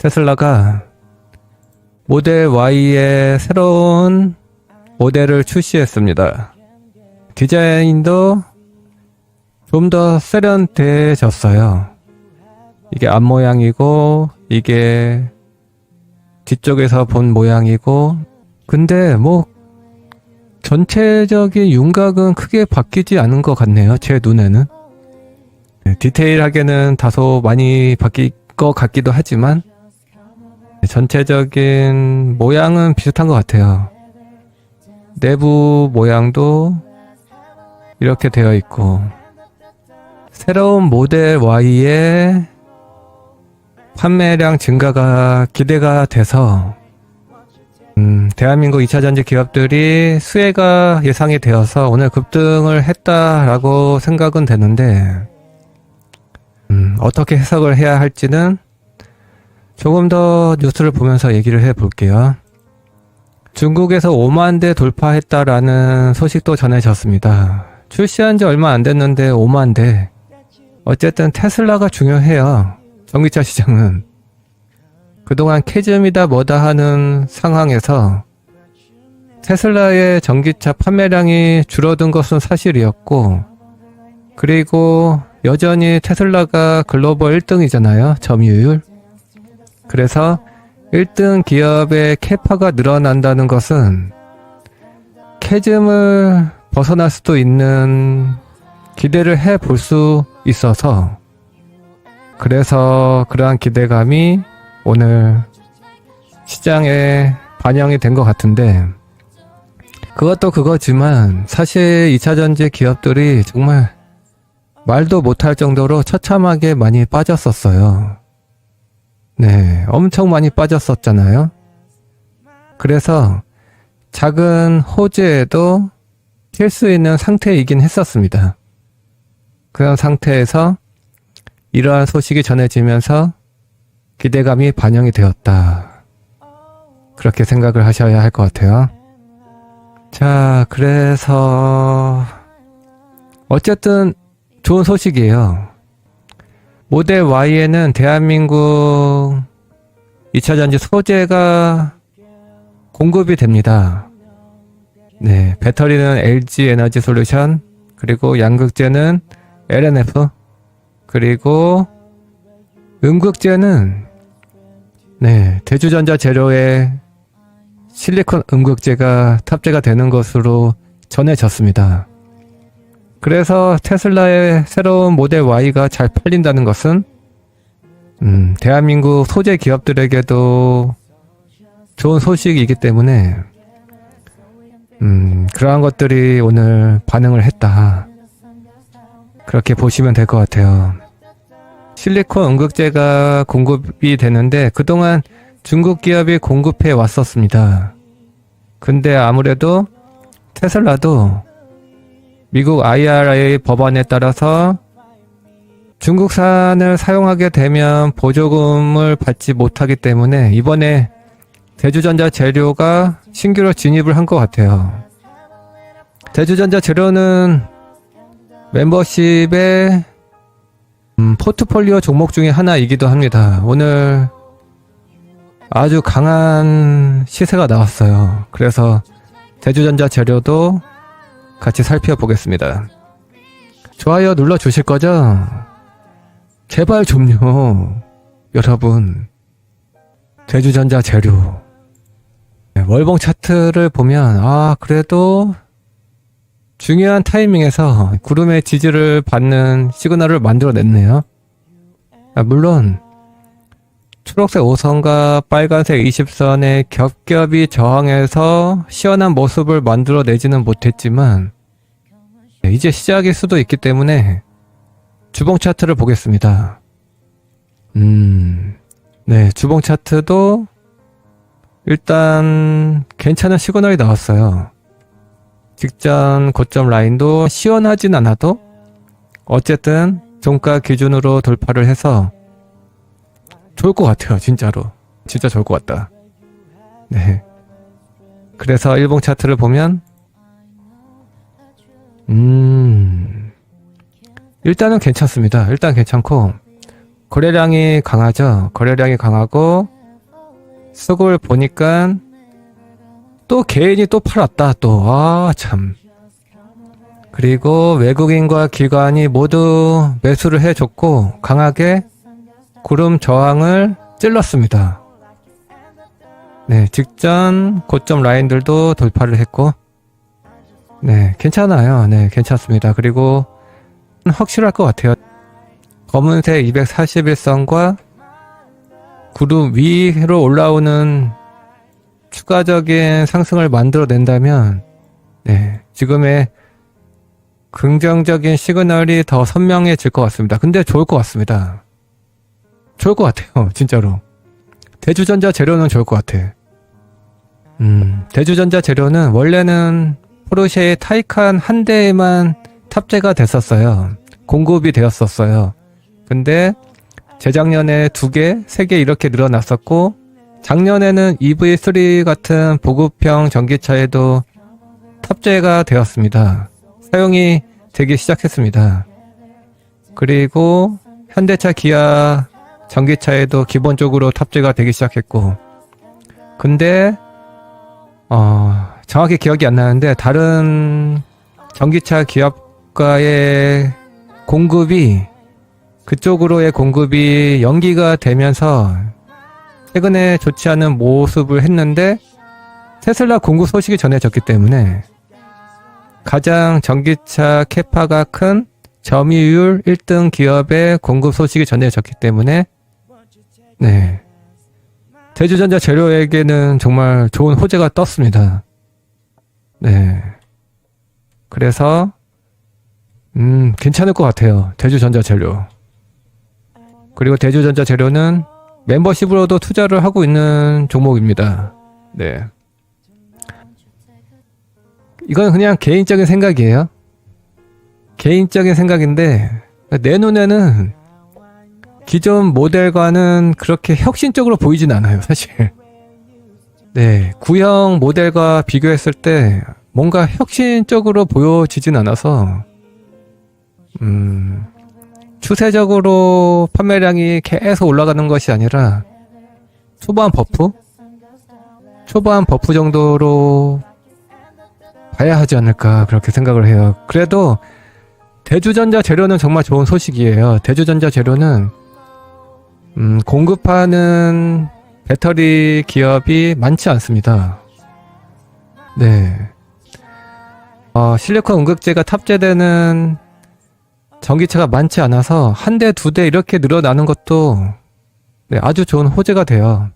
테슬라가 모델 Y의 새로운 모델을 출시했습니다. 디자인도 좀 더 세련돼졌어요. 이게 앞 모양이고, 이게 뒤쪽에서 본 모양이고, 근데 뭐, 전체적인 윤곽은 크게 바뀌지 않은 것 같네요. 제 눈에는. 네, 디테일하게는 다소 많이 바뀔 것 같기도 하지만, 전체적인 모양은 비슷한 것 같아요. 내부 모양도 이렇게 되어 있고, 새로운 모델 Y의 판매량 증가가 기대가 돼서 음, 대한민국 2차 전지 기업들이 수혜가 예상이 되어서 오늘 급등을 했다라고 생각은 되는데 음, 어떻게 해석을 해야 할지는 조금 더 뉴스를 보면서 얘기를 해 볼게요. 중국에서 5만 대 돌파했다라는 소식도 전해졌습니다. 출시한 지 얼마 안 됐는데 5만 대. 어쨌든 테슬라가 중요해요. 전기차 시장은. 그동안 캐즘이다 뭐다 하는 상황에서 테슬라의 전기차 판매량이 줄어든 것은 사실이었고, 그리고 여전히 테슬라가 글로벌 1등이잖아요. 점유율. 그래서 1등 기업의 캐파가 늘어난다는 것은 캐즘을 벗어날 수도 있는 기대를 해 볼 수 있어서 그래서 그러한 기대감이 오늘 시장에 반영이 된 것 같은데 그것도 그거지만 사실 2차전지 기업들이 정말 말도 못할 정도로 처참하게 많이 빠졌었어요. 네, 엄청 많이 빠졌었잖아요. 그래서 작은 호재에도 튈 수 있는 상태이긴 했었습니다. 그런 상태에서 이러한 소식이 전해지면서 기대감이 반영이 되었다. 그렇게 생각을 하셔야 할 것 같아요. 자, 그래서 어쨌든 좋은 소식이에요. 모델 Y에는 대한민국 2차 전지 소재가 공급이 됩니다. 네, 배터리는 LG 에너지 솔루션, 그리고 양극재는 LNF, 그리고 음극재는 네, 대주전자 재료에 실리콘 음극재가 탑재가 되는 것으로 전해졌습니다. 그래서 테슬라의 새로운 모델 Y가 잘 팔린다는 것은 음, 대한민국 소재 기업들에게도 좋은 소식이기 때문에 음, 그러한 것들이 오늘 반응을 했다. 그렇게 보시면 될 것 같아요. 실리콘 음극재가 공급이 되는데 그동안 중국 기업이 공급해 왔었습니다. 근데 아무래도 테슬라도 미국 IRA 법안에 따라서 중국산을 사용하게 되면 보조금을 받지 못하기 때문에 이번에 대주전자 재료가 신규로 진입을 한 것 같아요. 대주전자 재료는 멤버십의 음, 포트폴리오 종목 중에 하나이기도 합니다. 오늘 아주 강한 시세가 나왔어요. 그래서 대주전자 재료도 같이 살펴보겠습니다. 좋아요 눌러 주실 거죠? 제발 좀요. 여러분. 대주전자 재료. 네, 월봉 차트를 보면, 아, 그래도 중요한 타이밍에서 구름의 지지를 받는 시그널을 만들어냈네요. 아, 물론 초록색 5선과 빨간색 20선의 겹겹이 저항해서 시원한 모습을 만들어내지는 못했지만 네, 이제 시작일 수도 있기 때문에 주봉 차트를 보겠습니다. 음, 네, 주봉 차트도 일단 괜찮은 시그널이 나왔어요. 직전 고점 라인도 시원하진 않아도 어쨌든 종가 기준으로 돌파를 해서 좋을 것 같아요, 진짜로. 진짜 좋을 것 같다. 네. 그래서 일봉 차트를 보면, 음, 일단은 괜찮습니다. 일단 괜찮고, 거래량이 강하죠. 거래량이 강하고 수급을 보니까 또 개인이 또 팔았다. 또 아 참. 그리고 외국인과 기관이 모두 매수를 해줬고 강하게 구름 저항을 찔렀습니다. 네, 직전 고점 라인들도 돌파를 했고, 네, 괜찮아요. 네, 괜찮습니다. 그리고 확실할 것 같아요. 검은색 241선과 구름 위로 올라오는 추가적인 상승을 만들어낸다면, 네, 지금의 긍정적인 시그널이 더 선명해질 것 같습니다. 근데 좋을 것 같습니다. 좋을 것 같아요, 진짜로. 대주전자 재료는 좋을 것 같아. 음, 대주전자 재료는 원래는 포르쉐의 타이칸 한 대에만 탑재가 됐었어요. 공급이 되었었어요. 근데 재작년에 두 개, 세 개 이렇게 늘어났었고, 작년에는 EV3 같은 보급형 전기차에도 탑재가 되었습니다. 사용이 되기 시작했습니다. 그리고 현대차, 기아 전기차에도 기본적으로 탑재가 되기 시작했고, 근데 어, 정확히 기억이 안 나는데 다른 전기차 기업가의 공급이 그쪽으로의 공급이 연기가 되면서 최근에 좋지 않은 모습을 했는데 테슬라 공급 소식이 전해졌기 때문에 가장 전기차 캐파가 큰 점유율 1등 기업의 공급 소식이 전해졌기 때문에 네. 대주전자 재료에게는 정말 좋은 호재가 떴습니다. 네. 그래서 음, 괜찮을 것 같아요. 대주전자 재료. 그리고 대주전자 재료는 멤버십으로도 투자를 하고 있는 종목입니다. 네. 이건 그냥 개인적인 생각이에요. 개인적인 생각인데 내 눈에는 기존 모델과는 그렇게 혁신적으로 보이진 않아요, 사실. 네, 구형 모델과 비교했을 때 뭔가 혁신적으로 보여지진 않아서, 음, 추세적으로 판매량이 계속 올라가는 것이 아니라 초반 버프? 초반 버프 정도로 봐야 하지 않을까 그렇게 생각을 해요. 그래도 대주전자 재료는 정말 좋은 소식이에요. 대주전자 재료는 음, 공급하는 배터리 기업이 많지 않습니다. 네. 어, 실리콘 응급제가 탑재되는 전기차가 많지 않아서 한 대, 두 대 이렇게 늘어나는 것도 네, 아주 좋은 호재가 돼요.